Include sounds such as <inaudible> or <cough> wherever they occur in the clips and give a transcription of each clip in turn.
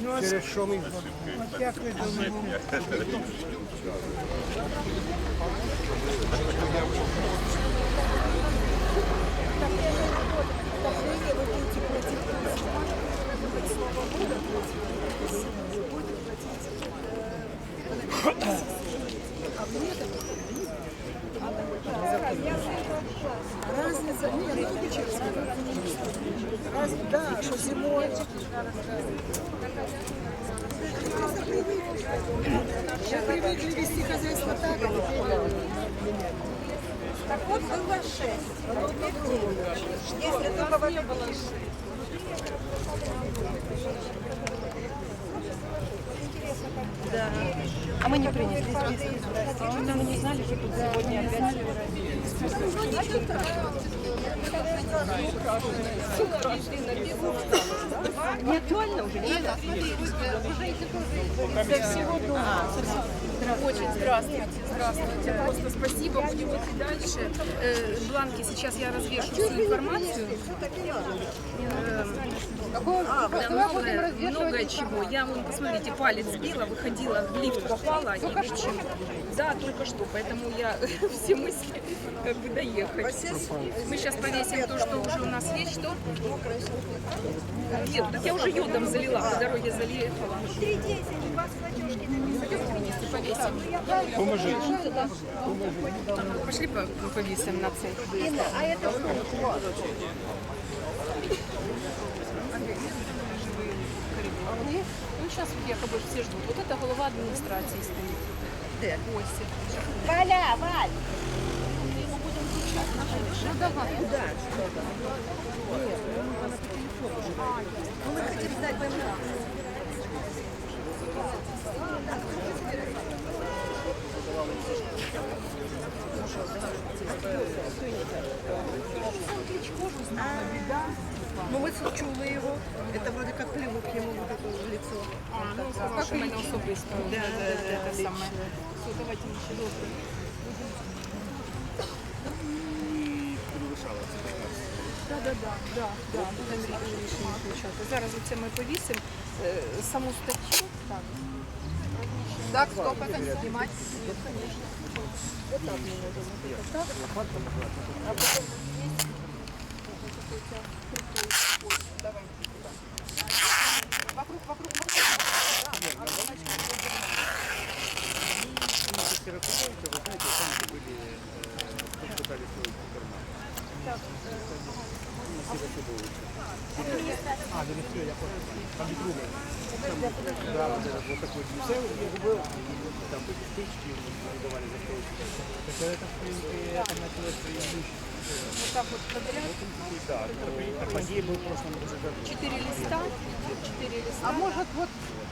Через що ми От як ви думаєте? Разница, да, что зимой. Я привыкли вести хозяйство так, Так вот было шесть. Если только вас не было А мы не принесли списки. Мы не знали, что тут сегодня опять. Не актуально уже? Нет? Со всего дома. Очень здравствуйте, здравствуйте. Просто спасибо, будем идти дальше. Э, бланки сейчас я развешу всю информацию. Э, да, многое, многое чего. Я, вон, посмотрите, палец сбила, выходила, в лифт попала. и, в общем, Да, только что. Поэтому я <laughs> все мысли как бы доехать. Мы сейчас повесим то, что уже у нас есть. Что? Нет, так я уже йодом залила, по дороге залила. Пойдемте вместе повесим. Поможіть. Пошли по- повесим на цей. Инна, а это что? сейчас вот якобы все ждут. Вот это голова администрации стоит. Де? Гости. Валя, Валь! Ну, давай. Ну, мы хотим знать номера. Ну, мы чули его. Это вроде как плевок ему вот это в лицо. А, ну, как у мене особисто. Да, да, да, саме. Все, давайте ще добре. Да, да, да, да, да, будемо рішення включати. Зараз оце ми повісимо е, саму статтю. Так. Так, стоп, это знімати. Вокруг, Характер вы знаете, там были, э, кто пытались свой карман. Вот так вот подряд. Четыре листа. Четыре листа. А может вот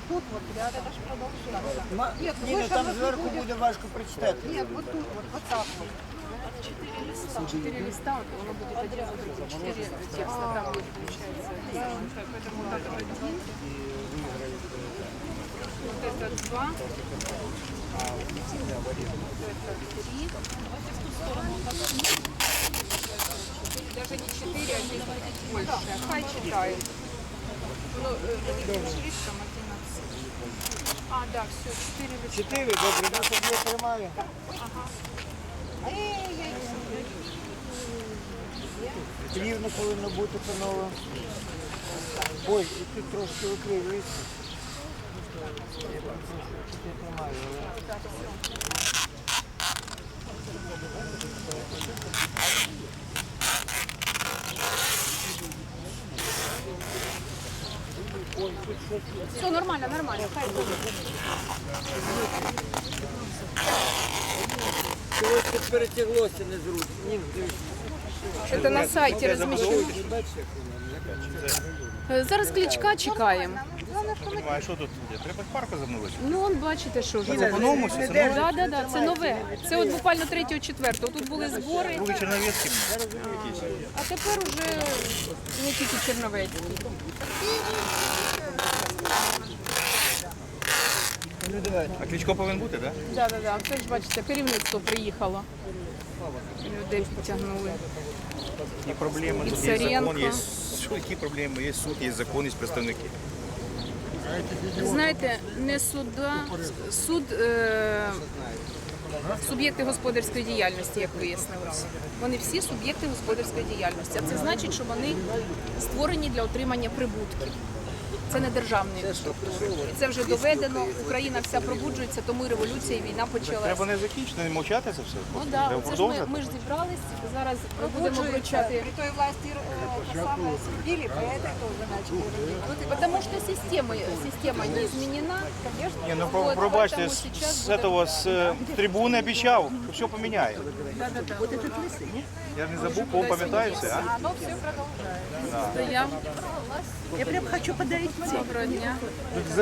тут вот рядом? Нет, Ні, ну выше там вот зверху будет. буде важко прочитати. Нет, вот тут вот, вот так вот. Четыре листа. Четыре листа, вот оно будет один за другим. Четыре текста там будет, получается. Поэтому вот это один. Вот это два. Вот это три. Давайте в ту сторону. Даже не четыре, а здесь больше. Хай читает. Ну, слишком одиннадцать. А, да, все, четыре листа. Чотири, добре, ну тоді я тримаю. Рівно повинно бути панове. Ой, і тут трошки викривлюється. Я тримаю, але... Все нормально, нормально. Хай буде. Чогось тут перетяглося незручно. Ні, дивись. Це на сайті розміщено. Зараз кличка чекаємо. А що тут є? Треба парку замовити. Ну, он бачите, що вже. Це по-новому, це нове? Да, да, да, це нове. Це от буквально 3-4. Тут були збори, Другий черновецький. а тепер уже не тільки Черновецький. Ну. А Кличко повинен бути, так? Да, да, да. Це ж бачите, керівництво приїхало. Людей підтягнули. І проблеми, тут є закон, є суд, які проблеми, є суд, є закон, є представники. Знаєте, не суда, суд е, суб'єкти господарської діяльності, як вияснилось. Вони всі суб'єкти господарської діяльності. А це значить, що вони створені для отримання прибутків. Це не державний структури. І це вже доведено. Україна вся пробуджується, тому і революція, і війна почалася. Треба не закінчити, не мовчати це все. Ну Треба да, це ж ми, продовжувати. ми ж зібрались, зараз будемо вручати. При той власти э, это самое срубили, про это тоже начали рубить. Потому что система, система не изменена, конечно. Ні, ну про- Вот, пробачте, поэтому з, сейчас з будем- этого, з е, трибуни обіцяв, що все поміняє. Я ж не забув, кого пам'ятаю все, а? Оно все продолжается. То я Я прям хочу подарить доброго дня.